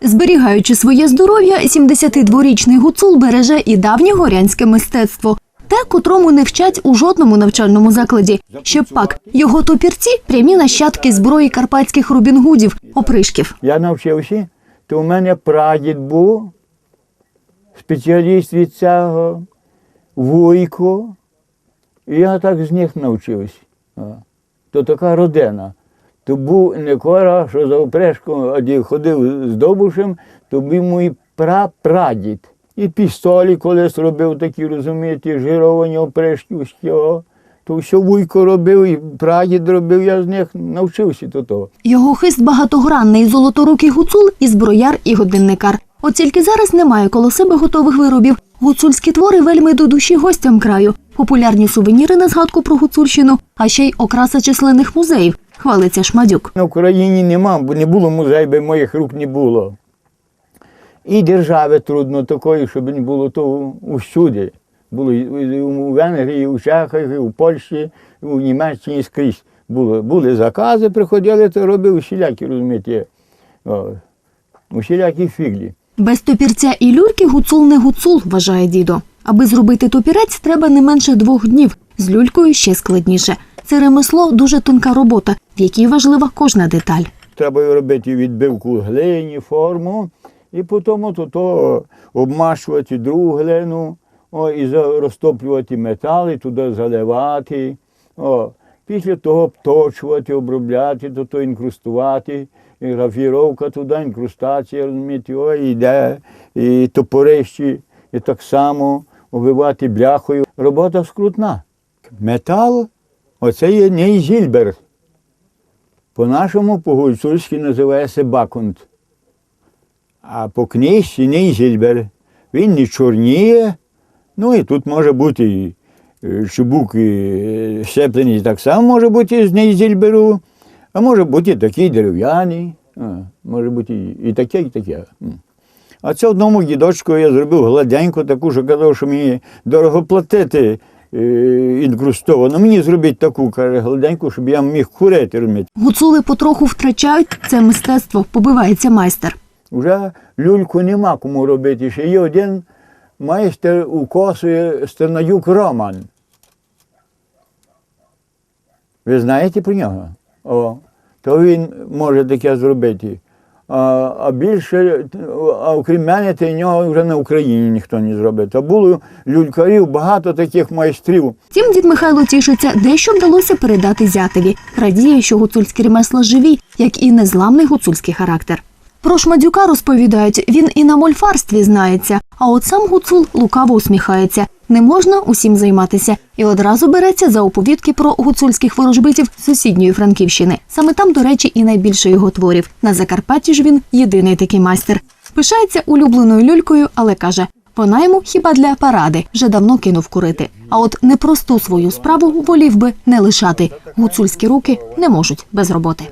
Зберігаючи своє здоров'я, 72-річний гуцул береже і давнє горянське мистецтво. Те, котрому не вчать у жодному навчальному закладі. Ще пак його топірці прямі нащадки зброї карпатських Робінгудів, опришків. Я навчився, то у мене прадід був, спеціаліст від цього, вуйко. І я так з них навчився. То така родина. То був не кора, що за опрешком а ходив з добушем, то був мій прапрадід. І пістолі колись робив такі, розумієте, жировані опрешки усього. То все вуйко робив, і прадід робив, я з них навчився до того. Його хист багатогранний, золоторукий гуцул і зброяр і годинникар. От тільки зараз немає коло себе готових виробів. Гуцульські твори вельми до душі гостям краю. Популярні сувеніри на згадку про Гуцульщину, а ще й окраса численних музеїв. Хвалиться Шмадюк. На Україні нема, бо не було музею, бо моїх рук не було. І держави трудно такої, щоб не було то усюди. Було у Венгрії, у Чехах, і у Польщі, у Німеччині скрізь. Було. Були закази, приходили, то робив усілякі, розумієте, усілякі фіглі. Без топірця і люльки гуцул не гуцул, вважає дідо. Аби зробити топірець, треба не менше двох днів. З люлькою ще складніше. Це ремесло дуже тонка робота, в якій важлива кожна деталь. Треба робити відбивку глині, форму, і потім то, то обмашувати другу глину, о, і розтоплювати метал, і туди заливати. О. Після того обточувати, обробляти, то, то інкрустувати, і графіровка туди, інкрустація, розумієте, о, йде, і топорищі, і так само обвивати бляхою. Робота скрутна. Метал, оце є не зільбер. По-нашому по-гуцульськи називається бакунт. А по книжці нейзільбер. Він не чорніє. Ну і тут може бути і, е, чубук і щеплений так само може бути з нейзільберу, а може бути такий дерев'яний, може бути і, таке, і таке. А це одному дідочку я зробив гладеньку, таку, що казав, що мені дорого платити е, інкрустовано. Мені зробіть таку, каже, гладеньку, щоб я міг курити, розумієте. Гуцули потроху втрачають це мистецтво, побивається майстер. Вже люльку нема кому робити. Ще є один майстер у коси Стернаюк Роман. Ви знаєте про нього? О, то він може таке зробити. А, більше, а окрім мене, й нього вже на Україні ніхто не зробить. А було люлькарів, багато таких майстрів. Втім, дід Михайло тішиться, дещо вдалося передати зятеві. Радіє, що гуцульські ремесла живі, як і незламний гуцульський характер. Про шмадюка розповідають, він і на мольфарстві знається, а от сам гуцул лукаво усміхається. Не можна усім займатися і одразу береться за оповідки про гуцульських ворожбитів сусідньої Франківщини. Саме там, до речі, і найбільше його творів. На Закарпатті ж він єдиний такий майстер. Пишається улюбленою люлькою, але каже, вона йому хіба для паради вже давно кинув курити. А от непросту свою справу волів би не лишати. Гуцульські руки не можуть без роботи.